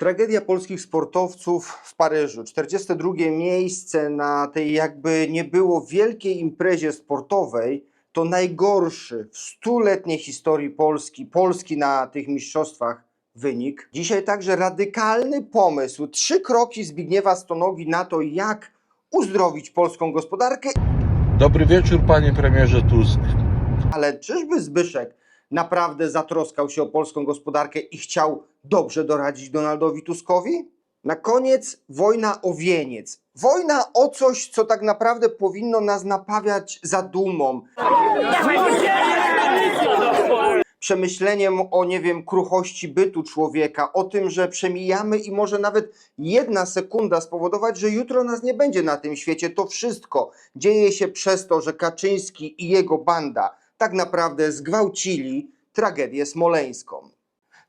Tragedia polskich sportowców w Paryżu. 42 miejsce na tej jakby nie było wielkiej imprezie sportowej to najgorszy w stuletniej historii Polski, Polski na tych mistrzostwach wynik. Dzisiaj także radykalny pomysł, trzy kroki Zbigniewa Stonogi na to, jak uzdrowić polską gospodarkę Dobry wieczór, panie premierze Tusk. Ale czyżby Zbyszek naprawdę zatroskał się o polską gospodarkę i chciał dobrze doradzić Donaldowi Tuskowi? Na koniec wojna o wieniec. Wojna o coś, co tak naprawdę powinno nas napawiać zadumą. Przemyśleniem o, nie wiem, kruchości bytu człowieka, o tym, że przemijamy i może nawet jedna sekunda spowodować, że jutro nas nie będzie na tym świecie. To wszystko dzieje się przez to, że Kaczyński i jego banda tak naprawdę zgwałcili tragedię smoleńską.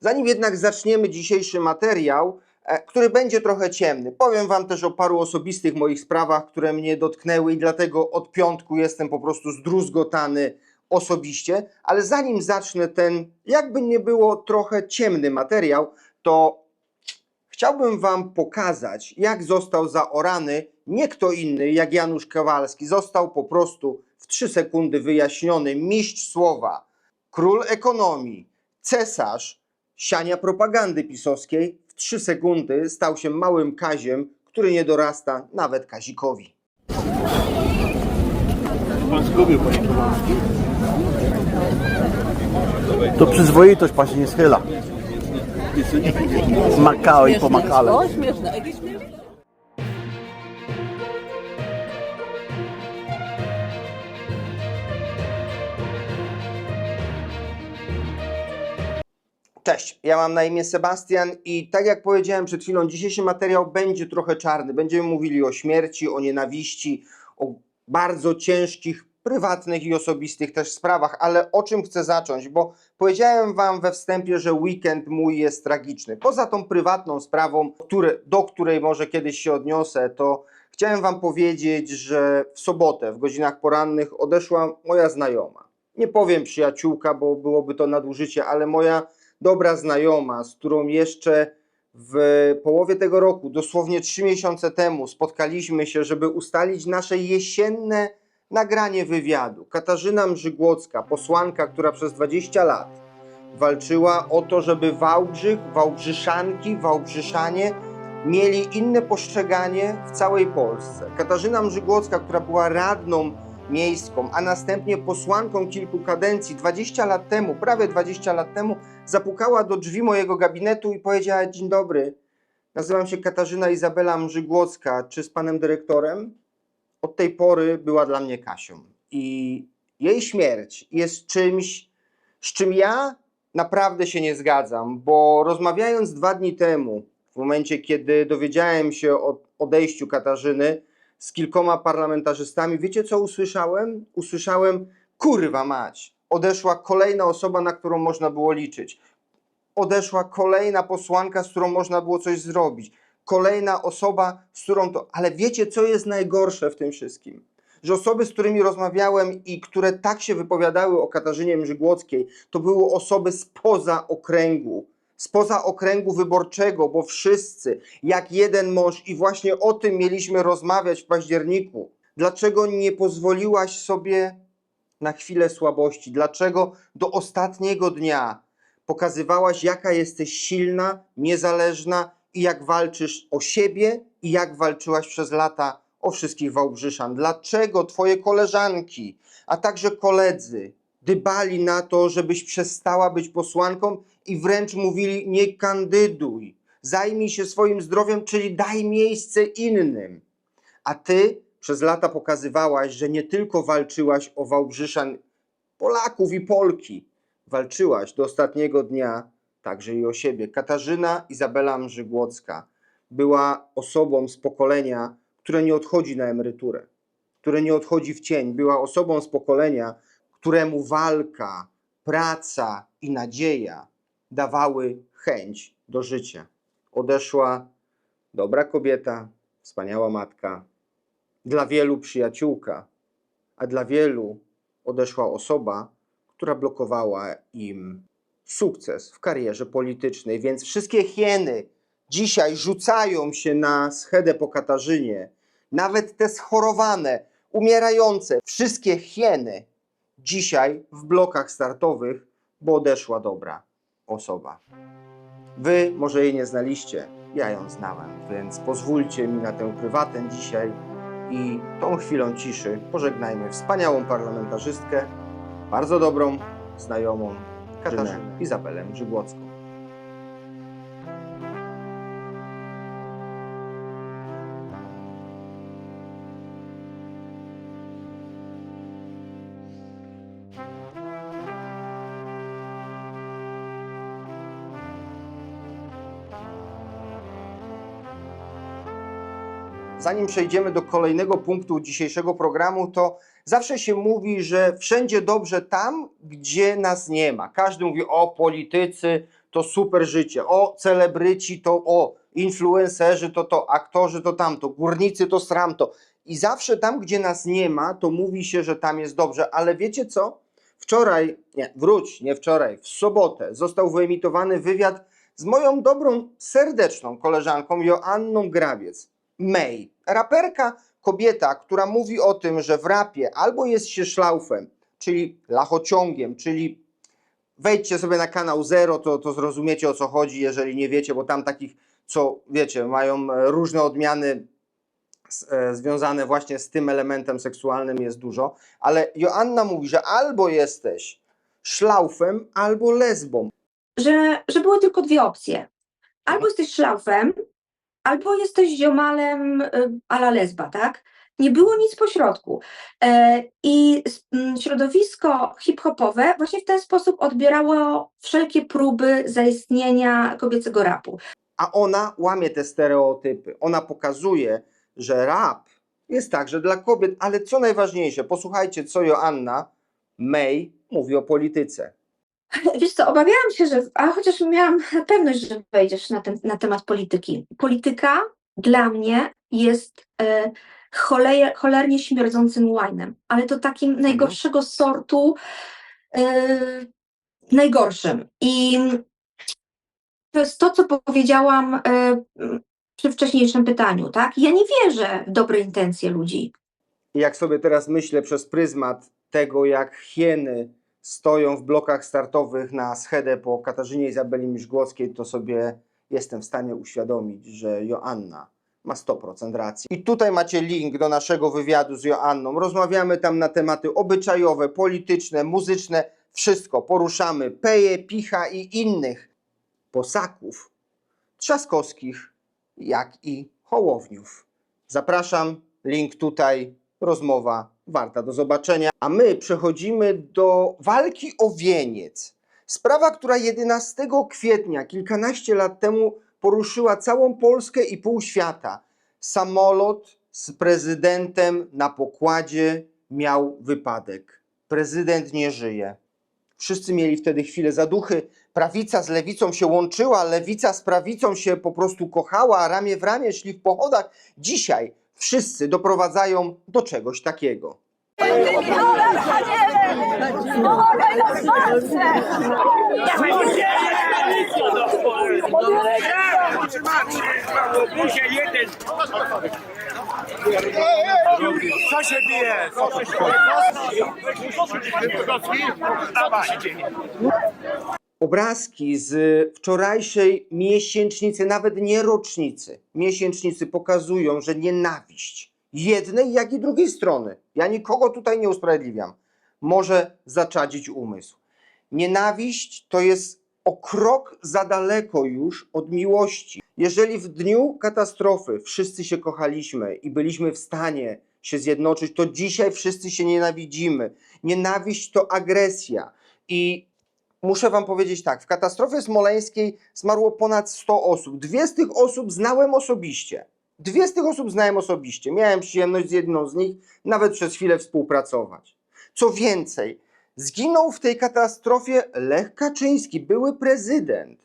Zanim jednak zaczniemy dzisiejszy materiał, e, który będzie trochę ciemny, powiem Wam też o paru osobistych moich sprawach, które mnie dotknęły i dlatego od piątku jestem po prostu zdruzgotany osobiście. Ale zanim zacznę ten, jakby nie było, trochę ciemny materiał, to chciałbym Wam pokazać, jak został zaorany nie kto inny jak Janusz Kowalski. Został po prostu w trzy sekundy wyjaśniony mistrz słowa, król ekonomii, cesarz siania propagandy pisowskiej. W trzy sekundy stał się małym Kaziem, który nie dorasta nawet Kazikowi. Pan zgubił, panie Kowalski. To przyzwoitość pan się nie schyla. Makao i pomakale. Śmieszne? Cześć, ja mam na imię Sebastian i tak jak powiedziałem przed chwilą, dzisiejszy materiał będzie trochę czarny. Będziemy mówili o śmierci, o nienawiści, o bardzo ciężkich, prywatnych i osobistych też sprawach, ale o czym chcę zacząć? Bo powiedziałem Wam we wstępie, że weekend mój jest tragiczny. Poza tą prywatną sprawą, do której może kiedyś się odniosę, to chciałem Wam powiedzieć, że w sobotę w godzinach porannych odeszła moja znajoma. Nie powiem przyjaciółka, bo byłoby to nadużycie, ale moja dobra znajoma, z którą jeszcze w połowie tego roku, dosłownie trzy miesiące temu, spotkaliśmy się, żeby ustalić nasze jesienne nagranie wywiadu. Katarzyna Mrzygłocka, posłanka, która przez 20 lat walczyła o to, żeby Wałbrzych, Wałbrzyszanki, Wałbrzyszanie mieli inne postrzeganie w całej Polsce. Katarzyna Mrzygłocka, która była radną miejską, a następnie posłanką kilku kadencji 20 lat temu, prawie 20 lat temu, zapukała do drzwi mojego gabinetu i powiedziała: Dzień dobry, nazywam się Katarzyna Izabela Mrzygłocka, czy z panem dyrektorem? Od tej pory była dla mnie Kasią. I jej śmierć jest czymś, z czym ja naprawdę się nie zgadzam, bo rozmawiając dwa dni temu, w momencie kiedy dowiedziałem się o odejściu Katarzyny, z kilkoma parlamentarzystami. Wiecie, co usłyszałem? Usłyszałem, kurwa mać, odeszła kolejna osoba, na którą można było liczyć. Odeszła kolejna posłanka, z którą można było coś zrobić. Kolejna osoba, z którą to. Ale wiecie, co jest najgorsze w tym wszystkim? Że osoby, z którymi rozmawiałem i które tak się wypowiadały o Katarzynie Mrzygłockiej, to były osoby spoza okręgu, spoza okręgu wyborczego, bo wszyscy, jak jeden mąż, i właśnie o tym mieliśmy rozmawiać w październiku. Dlaczego nie pozwoliłaś sobie na chwilę słabości? Dlaczego do ostatniego dnia pokazywałaś, jaka jesteś silna, niezależna i jak walczysz o siebie i jak walczyłaś przez lata o wszystkich Wałbrzyszan? Dlaczego twoje koleżanki, a także koledzy dbali na to, żebyś przestała być posłanką i wręcz mówili nie kandyduj, zajmij się swoim zdrowiem, czyli daj miejsce innym. A ty przez lata pokazywałaś, że nie tylko walczyłaś o Wałbrzyszan, Polaków i Polki, walczyłaś do ostatniego dnia także i o siebie. Katarzyna Izabela Mrzygłocka była osobą z pokolenia, które nie odchodzi na emeryturę, które nie odchodzi w cień. Była osobą z pokolenia, któremu walka, praca i nadzieja dawały chęć do życia. Odeszła dobra kobieta, wspaniała matka, dla wielu przyjaciółka, a dla wielu odeszła osoba, która blokowała im sukces w karierze politycznej. Więc wszystkie hieny dzisiaj rzucają się na schedę po Katarzynie, nawet te schorowane, umierające, wszystkie hieny, dzisiaj w blokach startowych, bo odeszła dobra osoba. Wy może jej nie znaliście, ja ją znałem, więc pozwólcie mi na tę prywatę dzisiaj i tą chwilą ciszy pożegnajmy wspaniałą parlamentarzystkę, bardzo dobrą, znajomą Katarzynę Izabelę Grzybłocką. Zanim przejdziemy do kolejnego punktu dzisiejszego programu, to zawsze się mówi, że wszędzie dobrze tam, gdzie nas nie ma. Każdy mówi o politycy, to super życie, o celebryci, to o influencerzy, to to, aktorzy, to tamto, górnicy, to sramto. I zawsze tam, gdzie nas nie ma, to mówi się, że tam jest dobrze. Ale wiecie co? Wczoraj, nie, wróć, nie wczoraj, w sobotę został wyemitowany wywiad z moją dobrą, serdeczną koleżanką Joanną Grabiec. May, raperka, kobieta, która mówi o tym, że w rapie albo jest się szlaufem, czyli lachociągiem, czyli wejdźcie sobie na kanał Zero, to, to zrozumiecie o co chodzi, jeżeli nie wiecie, bo tam takich, co wiecie, mają różne odmiany e, związane właśnie z tym elementem seksualnym jest dużo, ale Joanna mówi, że albo jesteś szlaufem, albo lesbą. że, że były tylko dwie opcje. Albo jesteś szlaufem, albo jesteś ziomalem y, a la lesba, tak? Nie było nic pośrodku. E, I s- m, środowisko hip-hopowe właśnie w ten sposób odbierało wszelkie próby zaistnienia kobiecego rapu. a ona łamie te stereotypy. Ona pokazuje, że rap jest także dla kobiet, ale co najważniejsze, posłuchajcie, co Joanna May mówi o polityce. Wiesz co, obawiałam się, że, a chociaż miałam pewność, że wejdziesz na, ten, na temat polityki. Polityka dla mnie jest e, choleje, cholernie śmierdzącym łajnem, ale to takim najgorszego sortu, e, najgorszym. I to jest to, co powiedziałam e, przy wcześniejszym pytaniu, tak? Ja nie wierzę w dobre intencje ludzi. Jak sobie teraz myślę przez pryzmat tego, jak hieny stoją w blokach startowych na schedę po Katarzynie Izabeli Miszgłockiej, to sobie jestem w stanie uświadomić, że Joanna ma 100% racji. I tutaj macie link do naszego wywiadu z Joanną. Rozmawiamy tam na tematy obyczajowe, polityczne, muzyczne, wszystko. Poruszamy peje, picha i innych posaków trzaskowskich, jak i hołowniów. Zapraszam, link tutaj, rozmowa warta do zobaczenia. A my przechodzimy do walki o wieniec. Sprawa, która 11 kwietnia, kilkanaście lat temu, poruszyła całą Polskę i pół świata. Samolot z prezydentem na pokładzie miał wypadek. Prezydent nie żyje. Wszyscy mieli wtedy chwilę zaduchy. Prawica z lewicą się łączyła, lewica z prawicą się po prostu kochała, ramię w ramię szli w pochodach. Dzisiaj wszyscy doprowadzają do czegoś takiego. Co się? Co się? Obrazki z wczorajszej miesięcznicy, nawet nie rocznicy, miesięcznicy pokazują, że nienawiść jednej, jak i drugiej strony, ja nikogo tutaj nie usprawiedliwiam, może zaczadzić umysł. Nienawiść to jest o krok za daleko już od miłości. Jeżeli w dniu katastrofy wszyscy się kochaliśmy i byliśmy w stanie się zjednoczyć, to dzisiaj wszyscy się nienawidzimy. Nienawiść to agresja. I muszę wam powiedzieć tak, w katastrofie smoleńskiej zmarło ponad 100 osób. Dwie z tych osób znałem osobiście. Dwie z tych osób znałem osobiście. Miałem przyjemność z jedną z nich nawet przez chwilę współpracować. Co więcej, zginął w tej katastrofie Lech Kaczyński, były prezydent.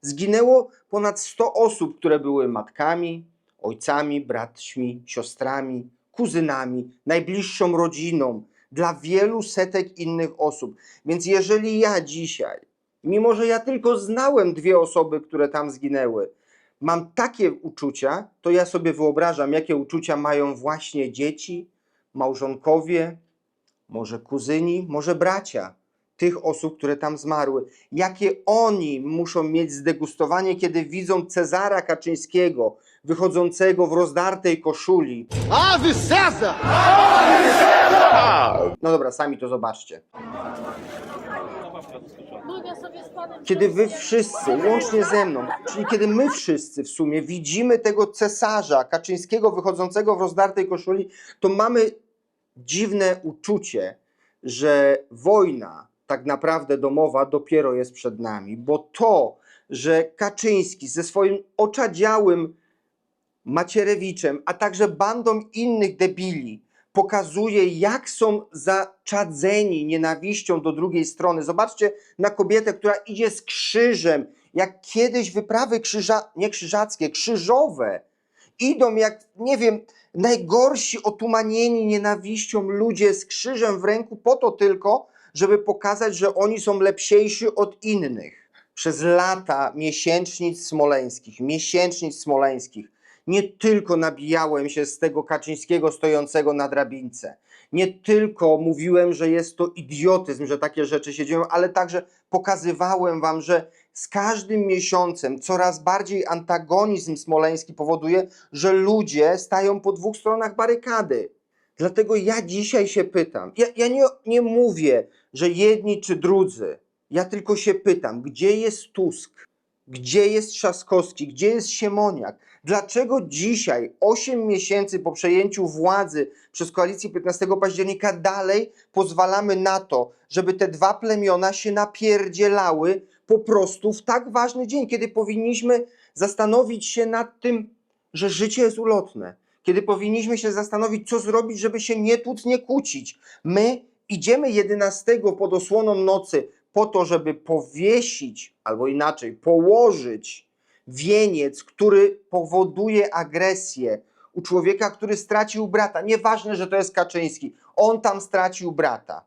Zginęło ponad 100 osób, które były matkami, ojcami, braćmi, siostrami, kuzynami, najbliższą rodziną, dla wielu setek innych osób. Więc jeżeli ja dzisiaj, mimo że ja tylko znałem dwie osoby, które tam zginęły, mam takie uczucia, to ja sobie wyobrażam, jakie uczucia mają właśnie dzieci, małżonkowie, może kuzyni, może bracia tych osób, które tam zmarły. Jakie oni muszą mieć zdegustowanie, kiedy widzą Cezara Kaczyńskiego wychodzącego w rozdartej koszuli. Ave César! No dobra, sami to zobaczcie. Kiedy wy wszyscy, łącznie ze mną, czyli kiedy my wszyscy w sumie widzimy tego cesarza Kaczyńskiego wychodzącego w rozdartej koszuli, to mamy dziwne uczucie, że wojna tak naprawdę domowa dopiero jest przed nami, bo to, że Kaczyński ze swoim oczadziałym Macierewiczem, a także bandą innych debili pokazuje, jak są zaczadzeni nienawiścią do drugiej strony. Zobaczcie na kobietę, która idzie z krzyżem, jak kiedyś wyprawy krzyża, nie krzyżackie, krzyżowe. Idą jak, nie wiem, najgorsi otumanieni nienawiścią ludzie z krzyżem w ręku po to tylko, żeby pokazać, że oni są lepsiejsi od innych. Przez lata miesięcznic smoleńskich, miesięcznic smoleńskich, nie tylko nabijałem się z tego Kaczyńskiego stojącego na drabince. Nie tylko mówiłem, że jest to idiotyzm, że takie rzeczy się dzieją, ale także pokazywałem wam, że z każdym miesiącem coraz bardziej antagonizm smoleński powoduje, że ludzie stają po dwóch stronach barykady. Dlatego ja dzisiaj się pytam, ja, ja nie, nie mówię, że jedni czy drudzy, ja tylko się pytam, gdzie jest Tusk? Gdzie jest Trzaskowski? Gdzie jest Siemoniak? Dlaczego dzisiaj, 8 miesięcy po przejęciu władzy przez koalicję 15 października, dalej pozwalamy na to, żeby te dwa plemiona się napierdzielały po prostu w tak ważny dzień, kiedy powinniśmy zastanowić się nad tym, że życie jest ulotne, kiedy powinniśmy się zastanowić, co zrobić, żeby się nie tłuc, nie kłócić. My idziemy 11 pod osłoną nocy po to, żeby powiesić, albo inaczej, położyć wieniec, który powoduje agresję u człowieka, który stracił brata. Nieważne, że to jest Kaczyński, on tam stracił brata.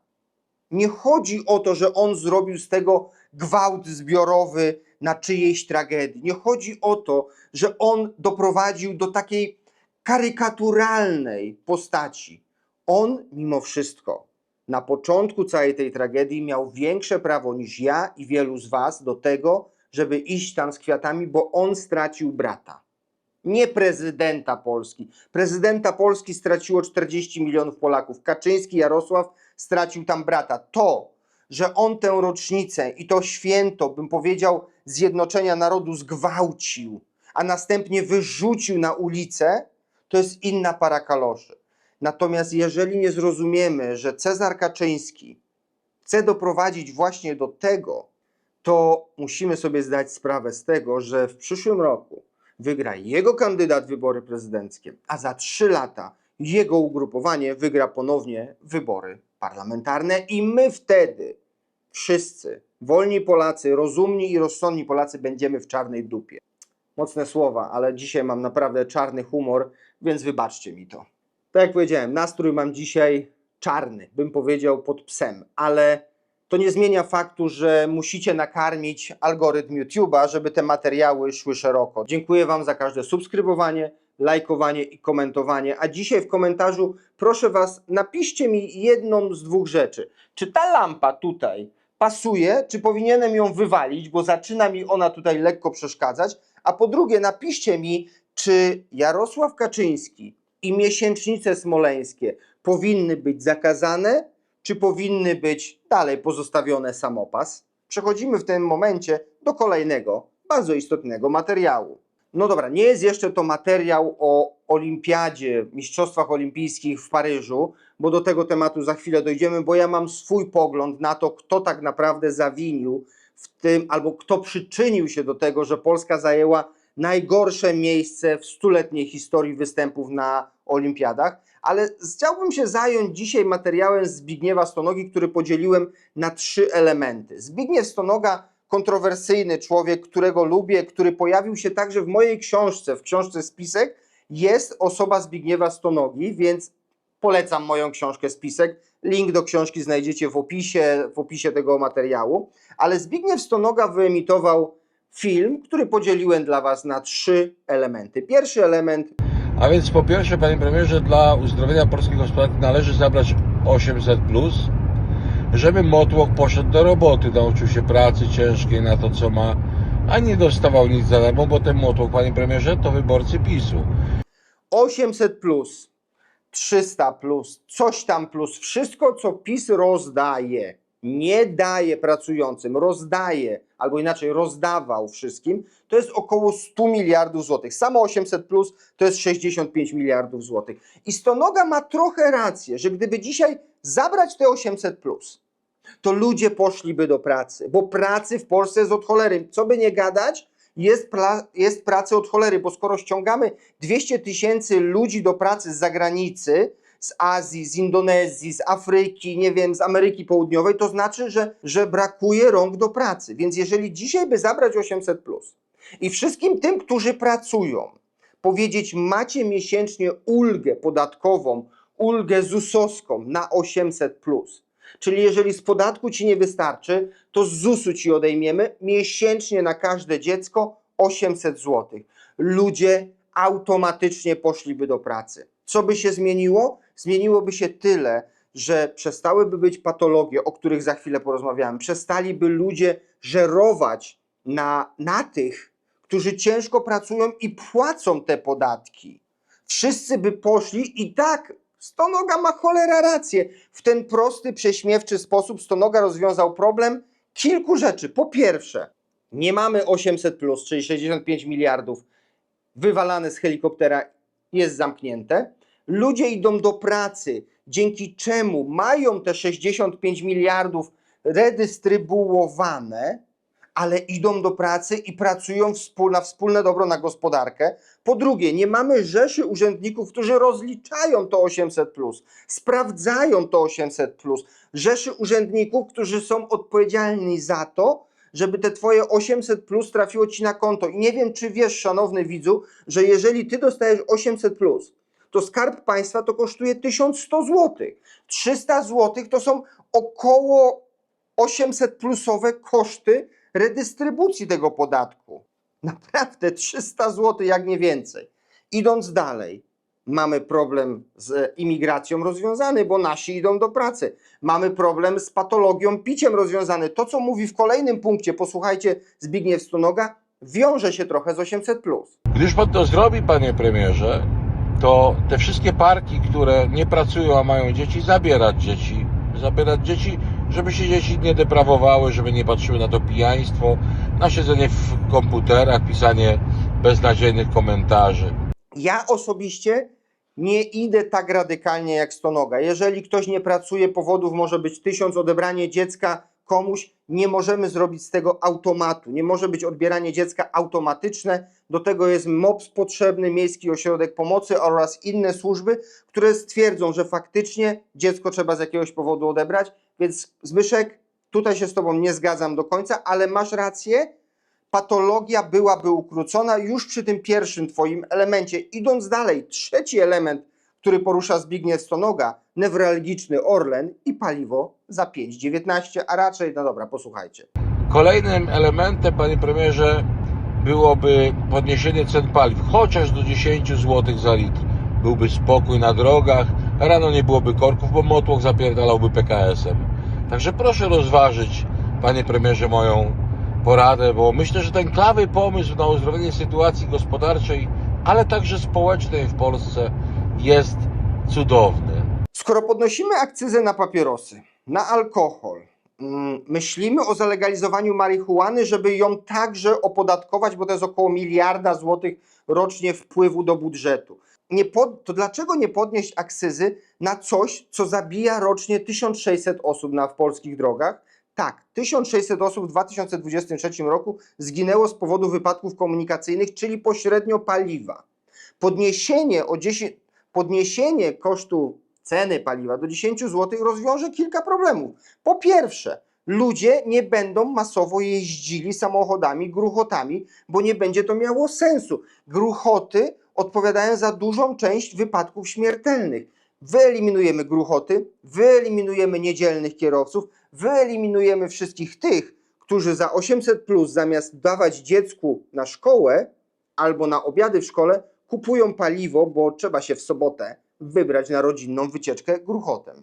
Nie chodzi o to, że on zrobił z tego gwałt zbiorowy na czyjejś tragedii. Nie chodzi o to, że on doprowadził do takiej karykaturalnej postaci. On mimo wszystko na początku całej tej tragedii miał większe prawo niż ja i wielu z Was do tego, żeby iść tam z kwiatami, bo on stracił brata. Nie prezydenta Polski. Prezydenta Polski straciło 40 milionów Polaków. Kaczyński Jarosław stracił tam brata. To, że on tę rocznicę i to święto, bym powiedział, zjednoczenia narodu zgwałcił, a następnie wyrzucił na ulicę, to jest inna para kaloszy. Natomiast jeżeli nie zrozumiemy, że Cezar Kaczyński chce doprowadzić właśnie do tego, to musimy sobie zdać sprawę z tego, że w przyszłym roku wygra jego kandydat wybory prezydenckie, a za trzy lata jego ugrupowanie wygra ponownie wybory parlamentarne i my wtedy wszyscy, wolni Polacy, rozumni i rozsądni Polacy będziemy w czarnej dupie. Mocne słowa, ale dzisiaj mam naprawdę czarny humor, więc wybaczcie mi to. Tak jak powiedziałem, nastrój mam dzisiaj czarny, bym powiedział pod psem, ale to nie zmienia faktu, że musicie nakarmić algorytm YouTube'a, żeby te materiały szły szeroko. Dziękuję Wam za każde subskrybowanie, lajkowanie i komentowanie. A dzisiaj w komentarzu proszę Was, napiszcie mi jedną z dwóch rzeczy. Czy ta lampa tutaj pasuje, czy powinienem ją wywalić, bo zaczyna mi ona tutaj lekko przeszkadzać. A po drugie, napiszcie mi, czy Jarosław Kaczyński i miesięcznice smoleńskie powinny być zakazane, czy powinny być dalej pozostawione samopas. Przechodzimy w tym momencie do kolejnego, bardzo istotnego materiału. No dobra, nie jest jeszcze to materiał o olimpiadzie, mistrzostwach olimpijskich w Paryżu, bo do tego tematu za chwilę dojdziemy, bo ja mam swój pogląd na to, kto tak naprawdę zawinił w tym, albo kto przyczynił się do tego, że Polska zajęła najgorsze miejsce w stuletniej historii występów na olimpiadach, ale chciałbym się zająć dzisiaj materiałem Zbigniewa Stonogi, który podzieliłem na trzy elementy. Zbigniew Stonoga, kontrowersyjny człowiek, którego lubię, który pojawił się także w mojej książce, w książce Spisek, jest osoba Zbigniewa Stonogi, więc polecam moją książkę Spisek. Link do książki znajdziecie w opisie, w opisie tego materiału. Ale Zbigniew Stonoga wyemitował film, który podzieliłem dla Was na trzy elementy. Pierwszy element A więc po pierwsze, panie premierze, dla uzdrowienia polskiej gospodarki należy zabrać 800, żeby Motłoch poszedł do roboty, nauczył się pracy ciężkiej na to, co ma, a nie dostawał nic za darmo, bo ten Motłoch, panie premierze, to wyborcy PiSu. 800 plus, 300 plus, coś tam plus, wszystko co PiS rozdaje, nie daje pracującym, rozdaje, albo inaczej rozdawał wszystkim, to jest około 100 miliardów złotych. Samo 800 plus to jest 65 miliardów złotych. I Stonoga ma trochę rację, że gdyby dzisiaj zabrać te 800 plus, to ludzie poszliby do pracy, bo pracy w Polsce jest od cholery. Co by nie gadać, jest, jest pracy od cholery, bo skoro ściągamy 200 tysięcy ludzi do pracy z zagranicy, z Azji, z Indonezji, z Afryki, nie wiem, z Ameryki Południowej, to znaczy, że, że brakuje rąk do pracy. Więc jeżeli dzisiaj by zabrać 800 plus i wszystkim tym, którzy pracują, powiedzieć, macie miesięcznie ulgę podatkową, ulgę ZUS-owską na 800 plus. Czyli jeżeli z podatku ci nie wystarczy, to z ZUS-u ci odejmiemy miesięcznie na każde dziecko 800 zł. Ludzie automatycznie poszliby do pracy. Co by się zmieniło? Zmieniłoby się tyle, że przestałyby być patologie, o których za chwilę porozmawiałem. Przestaliby ludzie żerować na, na tych, którzy ciężko pracują i płacą te podatki. Wszyscy by poszli i tak Stonoga ma cholera rację. W ten prosty, prześmiewczy sposób Stonoga rozwiązał problem kilku rzeczy. Po pierwsze, nie mamy 800, plus, czyli 65 miliardów wywalane z helikoptera, jest zamknięte. Ludzie idą do pracy, dzięki czemu mają te 65 miliardów redystrybuowane, ale idą do pracy i pracują na wspólne dobro, na gospodarkę. Po drugie, nie mamy rzeszy urzędników, którzy rozliczają to 800, sprawdzają to 800, rzeszy urzędników, którzy są odpowiedzialni za to, żeby te twoje 800 plus trafiło ci na konto. I nie wiem, czy wiesz, szanowny widzu, że jeżeli ty dostajesz 800 plus, to skarb państwa to kosztuje 1100 zł. 300 zł to są około 800 plusowe koszty redystrybucji tego podatku. Naprawdę 300 zł, jak nie więcej. Idąc dalej, mamy problem z imigracją rozwiązany, bo nasi idą do pracy. Mamy problem z patologią piciem rozwiązany. To, co mówi w kolejnym punkcie, posłuchajcie, Zbigniew Stonoga, wiąże się trochę z 800. Gdyż pan to zrobi, panie premierze, to te wszystkie parki, które nie pracują, a mają dzieci, zabierać dzieci. Zabierać dzieci, żeby się dzieci nie deprawowały, żeby nie patrzyły na to pijaństwo, na siedzenie w komputerach, pisanie beznadziejnych komentarzy. Ja osobiście nie idę tak radykalnie jak Stonoga. Jeżeli ktoś nie pracuje, powodów może być tysiąc, odebranie dziecka komuś, nie możemy zrobić z tego automatu. Nie może być odbieranie dziecka automatyczne. Do tego jest MOPS potrzebny, Miejski Ośrodek Pomocy oraz inne służby, które stwierdzą, że faktycznie dziecko trzeba z jakiegoś powodu odebrać. Więc Zbyszek, tutaj się z Tobą nie zgadzam do końca, ale masz rację, patologia byłaby ukrócona już przy tym pierwszym Twoim elemencie. Idąc dalej, trzeci element, który porusza Zbigniew Stonoga, newralgiczny Orlen i paliwo za 5,19, a raczej, no dobra, posłuchajcie. Kolejnym elementem, panie premierze, byłoby podniesienie cen paliw, chociaż do 10 zł za litr. Byłby spokój na drogach, rano nie byłoby korków, bo motłoch zapierdalałby PKS-em. Także proszę rozważyć, panie premierze, moją poradę, bo myślę, że ten klawy pomysł na uzdrowienie sytuacji gospodarczej, ale także społecznej w Polsce jest cudowny. Skoro podnosimy akcyzę na papierosy, na alkohol, mm, myślimy o zalegalizowaniu marihuany, żeby ją także opodatkować, bo to jest około miliarda złotych rocznie wpływu do budżetu. Pod, to dlaczego nie podnieść akcyzy na coś, co zabija rocznie 1600 osób na, polskich drogach? Tak, 1600 osób w 2023 roku zginęło z powodu wypadków komunikacyjnych, czyli pośrednio paliwa. Podniesienie, o 10, podniesienie kosztu ceny paliwa do 10 zł rozwiąże kilka problemów. Po pierwsze, ludzie nie będą masowo jeździli samochodami, gruchotami, bo nie będzie to miało sensu. Gruchoty odpowiadają za dużą część wypadków śmiertelnych. Wyeliminujemy gruchoty, wyeliminujemy niedzielnych kierowców, wyeliminujemy wszystkich tych, którzy za 800 plus zamiast dawać dziecku na szkołę albo na obiady w szkole, kupują paliwo, bo trzeba się w sobotę wybrać na rodzinną wycieczkę gruchotem.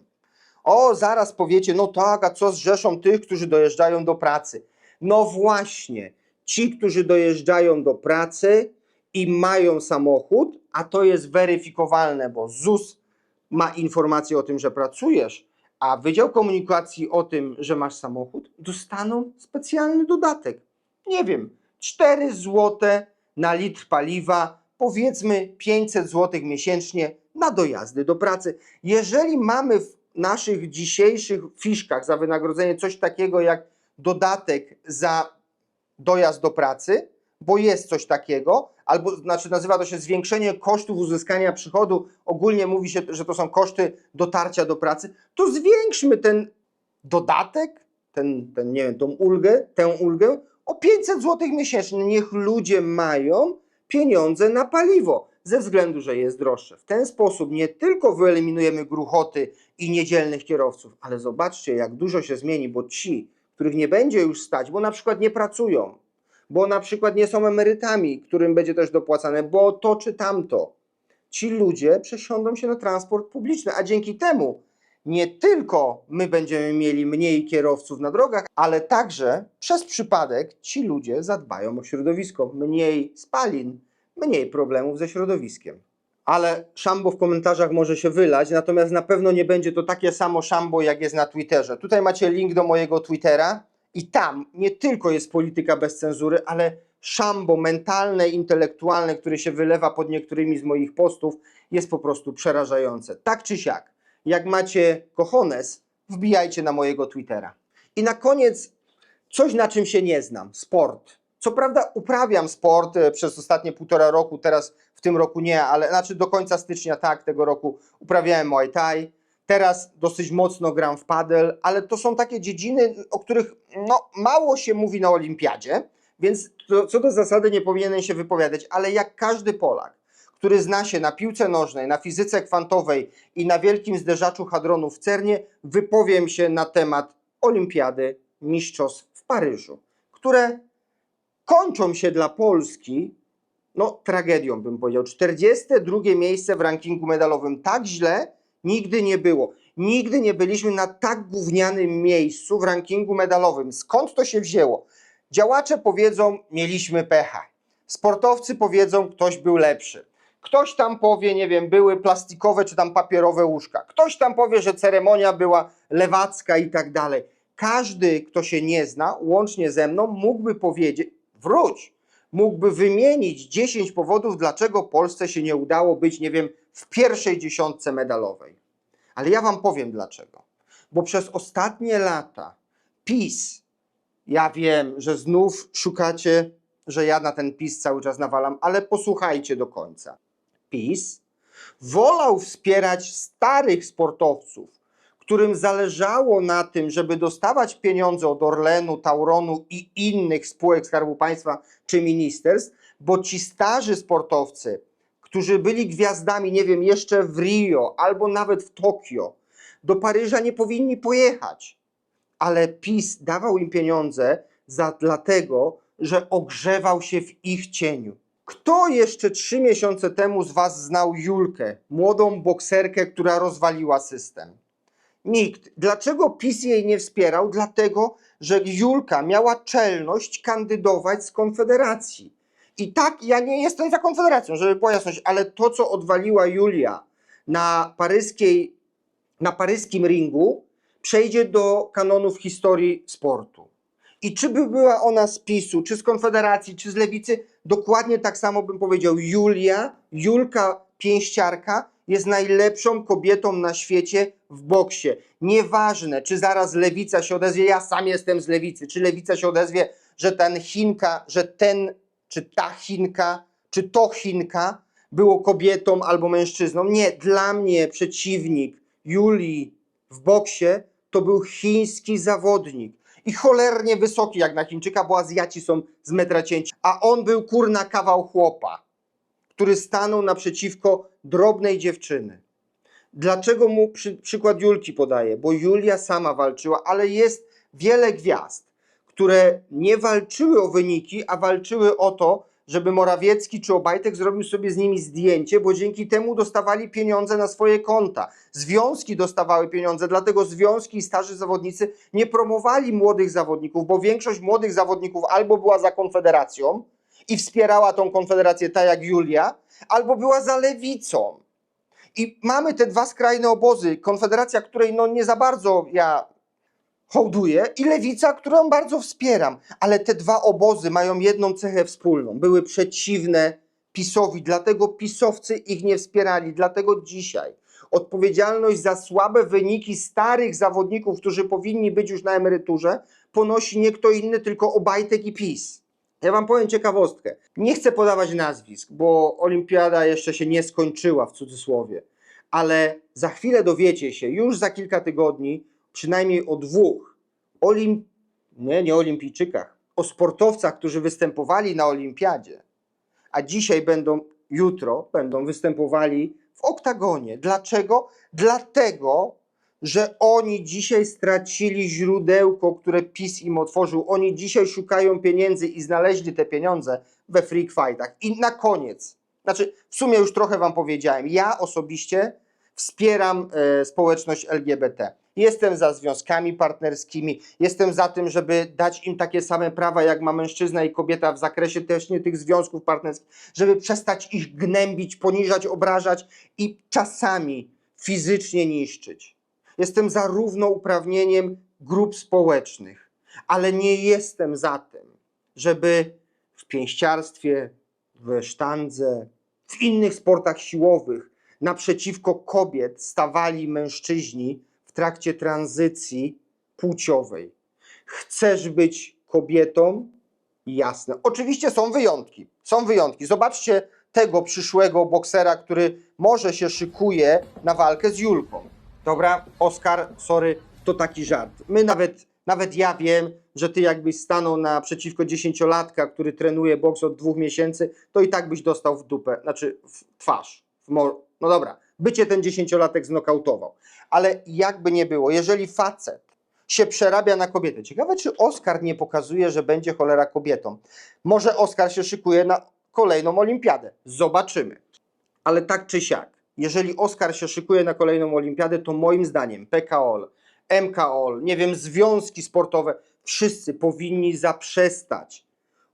O, zaraz powiecie, no tak, a co z rzeszą tych, którzy dojeżdżają do pracy? No właśnie, ci, którzy dojeżdżają do pracy i mają samochód, a to jest weryfikowalne, bo ZUS ma informację o tym, że pracujesz, a Wydział Komunikacji o tym, że masz samochód, dostaną specjalny dodatek. Nie wiem, 4 zł na litr paliwa, powiedzmy 500 zł miesięcznie na dojazdy do pracy. Jeżeli mamy w naszych dzisiejszych fiszkach za wynagrodzenie coś takiego jak dodatek za dojazd do pracy, bo jest coś takiego, albo znaczy nazywa to się zwiększenie kosztów uzyskania przychodu, ogólnie mówi się, że to są koszty dotarcia do pracy, to zwiększmy ten dodatek, ten, ten nie wiem, tą ulgę, tę ulgę o 500 zł miesięcznie. Niech ludzie mają pieniądze na paliwo, ze względu, że jest droższe. W ten sposób nie tylko wyeliminujemy gruchoty i niedzielnych kierowców, ale zobaczcie, jak dużo się zmieni, bo ci, których nie będzie już stać, bo na przykład nie pracują, bo na przykład nie są emerytami, którym będzie też dopłacane, bo to czy tamto. Ci ludzie przesiądą się na transport publiczny, a dzięki temu nie tylko my będziemy mieli mniej kierowców na drogach, ale także przez przypadek ci ludzie zadbają o środowisko. Mniej spalin, mniej problemów ze środowiskiem. Ale szambo w komentarzach może się wylać, natomiast na pewno nie będzie to takie samo szambo, jak jest na Twitterze. Tutaj macie link do mojego Twittera i tam nie tylko jest polityka bez cenzury, ale szambo mentalne, intelektualne, które się wylewa pod niektórymi z moich postów, jest po prostu przerażające. Tak czy siak, jak macie kochones, wbijajcie na mojego Twittera. I na koniec coś, na czym się nie znam. Sport. Co prawda uprawiam sport e, przez ostatnie półtora roku, teraz w tym roku nie, ale znaczy do końca stycznia tak, tego roku uprawiałem Muay Thai. Teraz dosyć mocno gram w padel, ale to są takie dziedziny, o których no, mało się mówi na olimpiadzie, więc to, co do zasady nie powinienem się wypowiadać, ale jak każdy Polak, który zna się na piłce nożnej, na fizyce kwantowej i na wielkim zderzaczu hadronów w CERNie, wypowiem się na temat olimpiady mistrzostw w Paryżu, które kończą się dla Polski no, tragedią, bym powiedział. 42 miejsce w rankingu medalowym. Tak źle nigdy nie było. Nigdy nie byliśmy na tak gównianym miejscu w rankingu medalowym. Skąd to się wzięło? Działacze powiedzą, mieliśmy pecha. Sportowcy powiedzą, ktoś był lepszy. Ktoś tam powie, nie wiem, były plastikowe czy tam papierowe łóżka. Ktoś tam powie, że ceremonia była lewacka i tak dalej. Każdy, kto się nie zna, łącznie ze mną, mógłby powiedzieć, wróć, mógłby wymienić 10 powodów, dlaczego Polsce się nie udało być, nie wiem, w pierwszej dziesiątce medalowej. Ale ja Wam powiem dlaczego. Bo przez ostatnie lata PiS, ja wiem, że znów szukacie, że ja na ten PiS cały czas nawalam, ale posłuchajcie do końca. PiS wolał wspierać starych sportowców, którym zależało na tym, żeby dostawać pieniądze od Orlenu, Tauronu i innych spółek Skarbu Państwa czy ministerstw, bo ci starzy sportowcy, którzy byli gwiazdami, nie wiem, jeszcze w Rio albo nawet w Tokio, do Paryża nie powinni pojechać. Ale PiS dawał im pieniądze za, dlatego, że ogrzewał się w ich cieniu. Kto jeszcze trzy miesiące temu z Was znał Julkę, młodą bokserkę, która rozwaliła system? Nikt. Dlaczego PiS jej nie wspierał? Dlatego, że Julka miała czelność kandydować z Konfederacji. I tak, ja nie jestem za Konfederacją, żeby była jasność, ale to, co odwaliła Julia na, paryskiej, na paryskim ringu, przejdzie do kanonów historii sportu. I czy by była ona z PiSu, czy z Konfederacji, czy z Lewicy, dokładnie tak samo bym powiedział. Julia, Julka Pięściarka jest najlepszą kobietą na świecie w boksie. Nieważne, czy zaraz Lewica się odezwie, ja sam jestem z Lewicy, czy Lewica się odezwie, że ten Chinka, że ten, czy ta Chinka, czy to Chinka było kobietą albo mężczyzną. Nie, dla mnie przeciwnik Julii w boksie to był chiński zawodnik. I cholernie wysoki jak na Chińczyka, bo Azjaci są z metra cięci. A on był kurna kawał chłopa, który stanął naprzeciwko drobnej dziewczyny. Dlaczego mu przy, przykład Julki podaję? Bo Julia sama walczyła, ale jest wiele gwiazd, które nie walczyły o wyniki, a walczyły o to, żeby Morawiecki czy Obajtek zrobił sobie z nimi zdjęcie, bo dzięki temu dostawali pieniądze na swoje konta. Związki dostawały pieniądze, dlatego związki i starzy zawodnicy nie promowali młodych zawodników, bo większość młodych zawodników albo była za Konfederacją i wspierała tą Konfederację tak jak Julia, albo była za lewicą. I mamy te dwa skrajne obozy. Konfederacja, której no nie za bardzo ja hołduję, i lewica, którą bardzo wspieram. Ale te dwa obozy mają jedną cechę wspólną. Były przeciwne PiSowi, dlatego pisowcy ich nie wspierali. Dlatego dzisiaj odpowiedzialność za słabe wyniki starych zawodników, którzy powinni być już na emeryturze, ponosi nie kto inny, tylko Obajtek i PiS. Ja wam powiem ciekawostkę. Nie chcę podawać nazwisk, bo olimpiada jeszcze się nie skończyła w cudzysłowie, ale za chwilę dowiecie się, już za kilka tygodni, przynajmniej o dwóch olim... nie, nie olimpijczykach, o sportowcach, którzy występowali na olimpiadzie, a dzisiaj będą, jutro będą występowali w oktagonie. Dlaczego? Dlatego, że oni dzisiaj stracili źródełko, które PiS im otworzył. Oni dzisiaj szukają pieniędzy i znaleźli te pieniądze we freak fightach. I na koniec, znaczy w sumie już trochę wam powiedziałem, ja osobiście wspieram e, społeczność LGBT. Jestem za związkami partnerskimi, jestem za tym, żeby dać im takie same prawa, jak ma mężczyzna i kobieta w zakresie też nie tych związków partnerskich, żeby przestać ich gnębić, poniżać, obrażać i czasami fizycznie niszczyć. Jestem za równouprawnieniem grup społecznych, ale nie jestem za tym, żeby w pięściarstwie, w sztandze, w innych sportach siłowych naprzeciwko kobiet stawali mężczyźni trakcie tranzycji płciowej. Chcesz być kobietą? Jasne. Oczywiście są wyjątki. Są wyjątki. Zobaczcie tego przyszłego boksera, który może się szykuje na walkę z Julką. Dobra, Oskar, sorry, to taki żart. My nawet, nawet ja wiem, że ty jakbyś stanął naprzeciwko dziesięciolatka, który trenuje boks od dwóch miesięcy, to i tak byś dostał w dupę, znaczy w twarz. W no dobra, bycie ten dziesięciolatek znokautował. Ale jakby nie było, jeżeli facet się przerabia na kobietę, ciekawe czy Oskar nie pokazuje, że będzie cholera kobietą. Może Oskar się szykuje na kolejną olimpiadę. Zobaczymy. Ale tak czy siak, jeżeli Oskar się szykuje na kolejną olimpiadę, to moim zdaniem PKOL, MKOL, nie wiem, związki sportowe, wszyscy powinni zaprzestać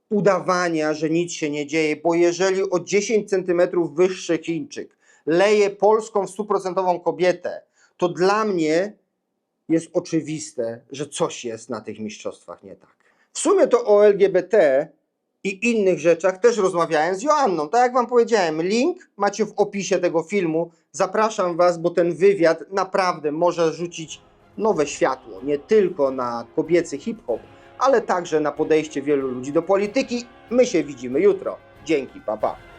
udawania, że nic się nie dzieje, bo jeżeli o 10 centymetrów wyższy Chińczyk leje polską stuprocentową kobietę, to dla mnie jest oczywiste, że coś jest na tych mistrzostwach nie tak. W sumie to o LGBT i innych rzeczach też rozmawiałem z Joanną. Tak jak Wam powiedziałem, link macie w opisie tego filmu. Zapraszam Was, bo ten wywiad naprawdę może rzucić nowe światło nie tylko na kobiecy hip-hop, ale także na podejście wielu ludzi do polityki. My się widzimy jutro. Dzięki, papa. Pa.